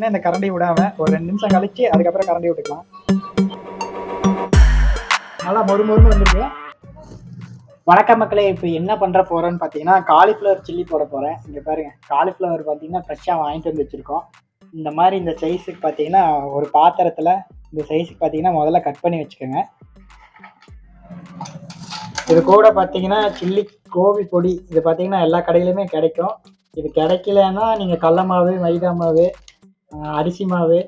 பார்த்தீங்கன்னா இந்த கரண்டி விடாம ஒரு ரெண்டு நிமிஷம் கழிச்சு அதுக்கப்புறம் கரண்டி விட்டுக்கலாம். நல்லா மொறு மொறுன்னு வந்துருக்கு வணக்கம் மக்களே இப்போ என்ன பண்ணுற போகிறேன்னு பார்த்தீங்கன்னா காலிஃப்ளவர் சில்லி போட போகிறேன் இங்கே பாருங்க காலிஃப்ளவர் பார்த்தீங்கன்னா ஃப்ரெஷ்ஷாக வாங்கிட்டு வந்து வச்சுருக்கோம். இந்த மாதிரி இந்த சைஸுக்கு பார்த்தீங்கன்னா ஒரு பாத்திரத்தில் இந்த சைஸுக்கு பார்த்தீங்கன்னா முதல்ல கட் பண்ணி வச்சுக்கோங்க. இது கூட பார்த்தீங்கன்னா சில்லி கோபி பொடி இது பார்த்தீங்கன்னா எல்லா கடையிலுமே கிடைக்கும். இது கிடைக்கலன்னா நீங்கள் கடல மாவு மைதா மாவு அரிசி மாவு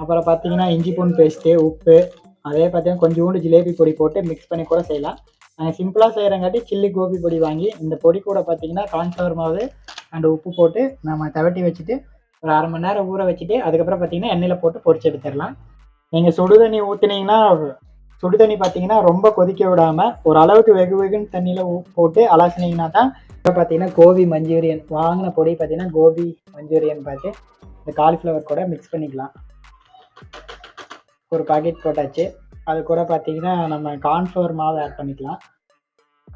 அப்புறம் பார்த்தீங்கன்னா இஞ்சி பூண்டு பேஸ்ட்டு உப்பு அதே பார்த்தீங்கன்னா கொஞ்சோண்டு ஜிலேபி பொடி போட்டு மிக்ஸ் பண்ணி கூட செய்யலாம். நாங்கள் சிம்பிளாக செய்கிறங்காட்டி சில்லி கோபி பொடி வாங்கி இந்த பொடி கூட பார்த்தீங்கன்னா கான்ஃப்ளவர் மாவு அண்ட் உப்பு போட்டு நம்ம தவட்டி வச்சுட்டு ஒரு அரை மணி நேரம் ஊற வச்சுட்டு அதுக்கப்புறம் பார்த்தீங்கன்னா எண்ணெயில் போட்டு பொரிச்சு எடுத்துடலாம். நீங்கள் சுடுதண்ணி ஊற்றுனீங்கன்னா சுடுதண்ணி பார்த்தீங்கன்னா ரொம்ப கொதிக்க விடாமல் ஒரு அளவுக்கு வெகு வெகுன்னு தண்ணியில் போட்டு அலசினீங்கன்னா தான் இப்போ பார்த்தீங்கன்னா கோபி மஞ்சூரியன் வாங்கின பொடி பார்த்தீங்கன்னா கோபி மஞ்சூரியன் பார்த்து இந்த காலிஃப்ளவர் கூட மிக்ஸ் பண்ணிக்கலாம். ஒரு பாக்கெட் போட்டாச்சு. அது கூட பார்த்தீங்கன்னா நம்ம கார்ன்ஃப்ளவர் மாவு ஆட் பண்ணிக்கலாம்.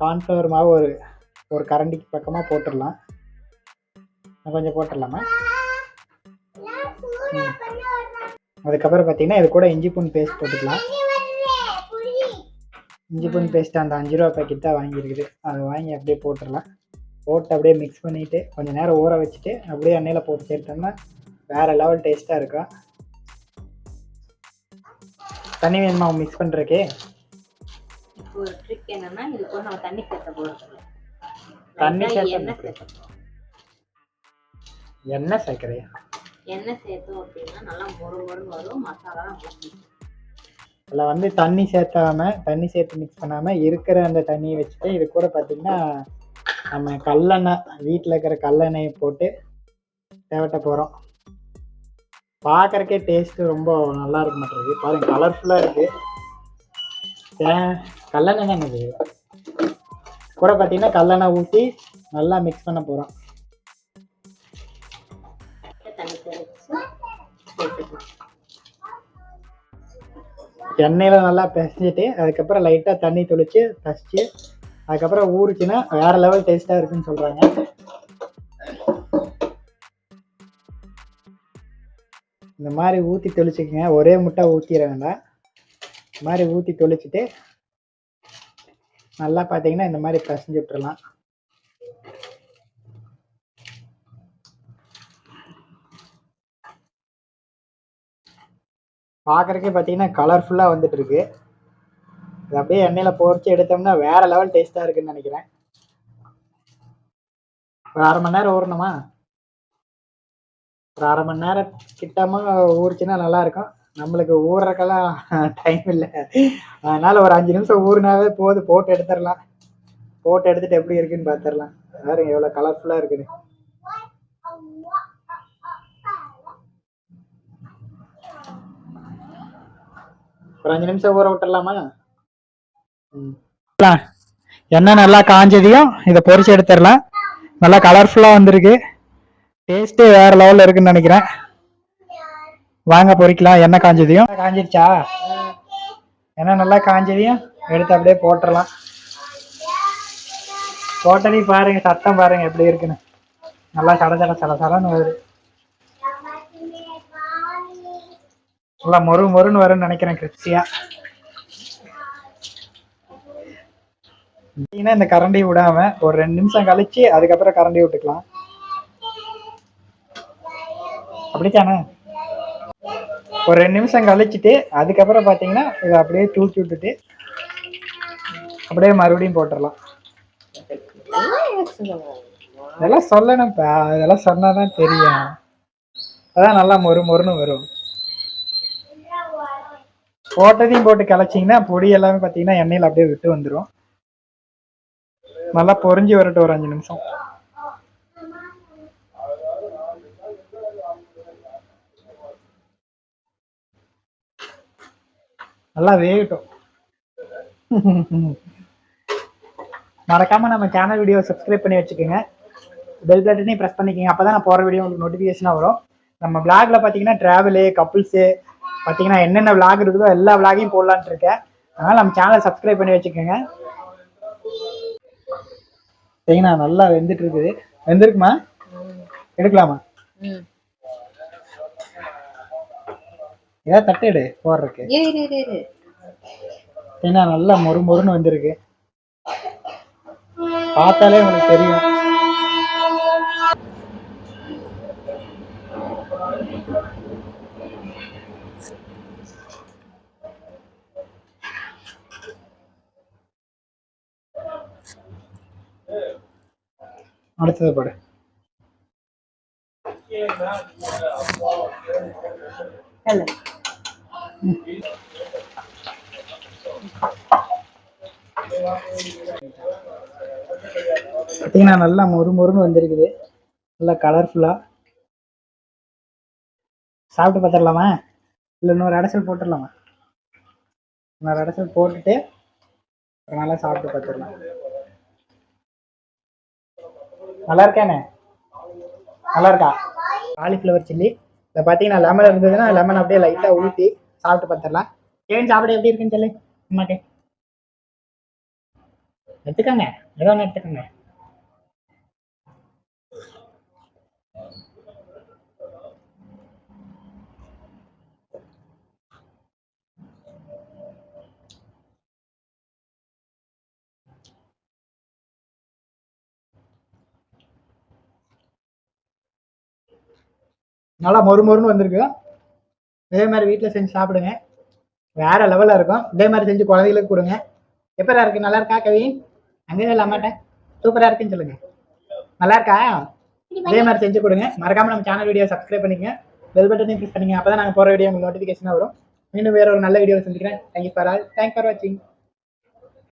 கார்ன்ஃப்ளவர் மாவு ஒரு ஒரு கரண்டிக்கு பக்கமாக போட்டுடலாம். கொஞ்சம் போட்டுடலாமா. அதுக்கப்புறம் பார்த்தீங்கன்னா இது கூட இஞ்சி பூண்டு பேஸ்ட் போட்டுக்கலாம். இஞ்சி பூண்டு பேஸ்ட் அந்த அஞ்சு ரூபா பாக்கெட் தான் வாங்கியிருக்குது. அதை வாங்கி அப்படியே போட்டுடலாம். போட்டு அப்படியே மிக்ஸ் பண்ணிவிட்டு கொஞ்சம் நேரம் ஊற வச்சுட்டு அப்படியே எண்ணெயில் போட்டு சேர்த்தோம்னா வேறு லெவல் டேஸ்ட்டாக இருக்கும் தண்ணி வேணுமா? மிக்ஸ் பண்ணுறக்கே ஒரு ட்ரிக் என்னன்னா நம்ம தண்ணி சேர்த்த போறது தண்ணி சேர்த்த எண்ணெய் சேர்த்தணும் எண்ணெய் சேர்க்குறியா? எண்ணெய் சேர்த்தோம் அப்படின்னா நல்லா மொறு மொறுன்னு வரும். மசாலாலாம் போட்டு அதில் வந்து தண்ணி சேர்த்தாம தண்ணி சேர்த்து மிக்ஸ் பண்ணாமல் இருக்கிற அந்த தண்ணியை வச்சுட்டு இது கூட பார்த்தீங்கன்னா நம்ம கல்லெண்ணெய் வீட்டில் இருக்கிற கல்லெண்ணெயை போட்டு தேவட்ட போகிறோம் பார்க்குறக்கே டேஸ்ட்டு ரொம்ப நல்லா இருக்க மாட்டேங்குது. பாருங்க கலர்ஃபுல்லாக இருக்குது தே கல்லெண்ணெய் தான் இது கூட பார்த்தீங்கன்னா கல்லெண்ணெய் ஊற்றி நல்லா மிக்ஸ் பண்ண போகிறோம் தண்ணி எண்ணெயில் நல்லா பிசைஞ்சிட்டு அதுக்கப்புறம் லைட்டாக தண்ணி தெளித்து பசிச்சு அதுக்கப்புறம் ஊறுச்சுன்னா வேறு லெவல் டேஸ்ட்டாக இருக்குன்னு சொல்கிறாங்க இந்த மாதிரி ஊற்றி தெளிச்சுக்கங்க. ஒரே முட்டை ஊற்றிட வேண்டாம். இந்த மாதிரி ஊற்றி தெளிச்சுட்டு நல்லா பார்த்தீங்கன்னா இந்த மாதிரி பிசைஞ்சு விட்டுறலாம். பார்க்குறக்கே பார்த்தீங்கன்னா கலர்ஃபுல்லாக வந்துட்டு இருக்கு. இது அப்படியே எண்ணெயில் பொறிச்சு எடுத்தோம்னா வேற லெவல் டேஸ்ட்டாக இருக்குன்னு நினைக்கிறேன். ஒரு அரை மணி நேரம் ஊறணுமா? ஒரு அரை மணி நேரம் கிட்டமா ஊறிச்சுன்னா நல்லா இருக்கும் நம்மளுக்கு ஊறுறக்கெல்லாம் டைம் இல்லை. அதனால ஒரு அஞ்சு நிமிஷம் ஊறினாவே போதும் போட்டு எடுத்துடலாம். போட்டு எடுத்துட்டு எப்படி இருக்குன்னு பார்த்துடலாம் வேறு எவ்வளோ கலர்ஃபுல்லாக இருக்குது. ஒரு அஞ்சு நிமிஷம் ஊற விட்டுடலாமா? எண்ணெய் நல்லா காஞ்சதையும் இதை பொறிச்சு எடுத்துடலாம். நல்லா கலர்ஃபுல்லாக வந்திருக்கு. டேஸ்ட்டே வேற லெவலில் இருக்குன்னு நினைக்கிறேன். வாங்க பொறிக்கலாம். எண்ணெய் காஞ்சதையும். காஞ்சிருச்சா? எண்ணெய் நல்லா காஞ்சதையும் எடுத்து அப்படியே போட்டுடலாம் போட்டதையும் பாருங்க சத்தம் பாருங்க எப்படி இருக்குன்னு. நல்லா சட சட சட சடன்னு வருது. நல்லா மொறு மொறுன்னு வரும்னு நினைக்கிறேன் கிறிஸ்டியா இந்த கரண்டி விடாம ஒரு ரெண்டு நிமிஷம் கழிச்சு அதுக்கப்புறம் கரண்டி விட்டுக்கலாம். அப்படித்தானே? ஒரு ரெண்டு நிமிஷம் கழிச்சிட்டு அதுக்கப்புறம் பார்த்தீங்கன்னா இதை அப்படியே தூக்கி விட்டுட்டு அப்படியே மறுபடியும் போட்டுடலாம் இதெல்லாம் சொல்லணும்ப்பா. இதெல்லாம் சொன்னாதான் தெரியும். அதான் நல்லா மொறு மொறுன்னு வரும். போட்டதையும் போட்டு கிளச்சிங்கன்னா பொடி எல்லாமே பார்த்தீங்கன்னா எண்ணெயில் அப்படியே விட்டு வந்துடும் நல்லா பொறிஞ்சு வரட்டும் ஒரு அஞ்சு நிமிஷம். நல்லா வேகட்டும். மறக்காம நம்ம சேனல் வீடியோ சப்ஸ்கிரைப் பண்ணி வச்சுக்கோங்க. பெல் பட்டனையும் ப்ரெஸ் பண்ணிக்கோங்க. அப்போ தான் நான் போகிற வீடியோ உங்களுக்கு நோட்டிஃபிகேஷனாக வரும். நம்ம பிளாகில் பார்த்தீங்கன்னா ட்ராவலு கப்புள்ஸு பார்த்தீங்கன்னா என்னென்ன விளாக் இருக்குதோ எல்லா விளாகையும் போடலான்ட்டு இருக்கேன். அதனால் நம்ம சேனலை சப்ஸ்கிரைப் பண்ணி வச்சுக்கோங்க. சரிங்கண்ணா நல்லா வெந்துட்டு இருக்குது. வெந்திருக்குமா? எடுக்கலாமா? ஏதாவது தட்டு எடு போடுறதுக்கு. இரு இரு இரு இரு. ஏன்னா நல்லா மொறு மொறுன்னு வந்திருக்கு. பார்த்தாலே உங்களுக்கு தெரியும். அடுத்தது படு. Hello. பார்த்தீங்கன்னா நல்லா மொறு மொறுன்னு வந்திருக்குது. நல்லா கலர்ஃபுல்லாக சாப்பிட்டு பார்த்துடலாமா இல்லை இன்னொரு அடைசல் போட்டுடலாமா இன்னொரு அடைசல் போட்டுட்டு அப்புறம் நல்லா சாப்பிட்டு பார்த்துடலாம் நல்லா இருக்கானே? நல்லா இருக்கா? காலிஃப்ளவர் சில்லி இதை பார்த்தீங்கன்னா லெமன் இருந்ததுன்னா லெமன் அப்படியே லைட்டாக ஊற்றி சாப்பிட்டு பார்த்துடலாம் ஏன் சாப்பிட எப்படி இருக்குன்னு சொல்லு? அம்மாக்கு. எடுத்துக்கோங்க. ஏதோ ஒன்று எடுத்துக்கோங்க. நல்லா மொறு மொறுன்னு வந்திருக்கு. இதே மாதிரி வீட்டில் செஞ்சு சாப்பிடுங்க. வேற லெவலில் இருக்கும். இதே மாதிரி செஞ்சு குழந்தைகளுக்கு கொடுங்க. எப்படா இருக்கு? நல்லா இருக்கா கவி? அங்கே இல்லை சூப்பராக இருக்குன்னு சொல்லுங்க. நல்லா இருக்கா? இதே மாதிரி செஞ்சு கொடுங்க. மறக்காம நம்ம சேனல் வீடியோ சப்ஸ்கிரைப் பண்ணிக்கங்க. பெல் பட்டனையும் ப்ரெஸ் பண்ணிங்க அப்போ தான் நாங்கள் போகிற வீடியோ உங்களுக்கு நோட்டிஃபிகேஷனாக வரும். மீண்டும் வேற ஒரு நல்ல வீடியோவில் செஞ்சுக்கிறேன் thank you for all thank for வாட்சிங்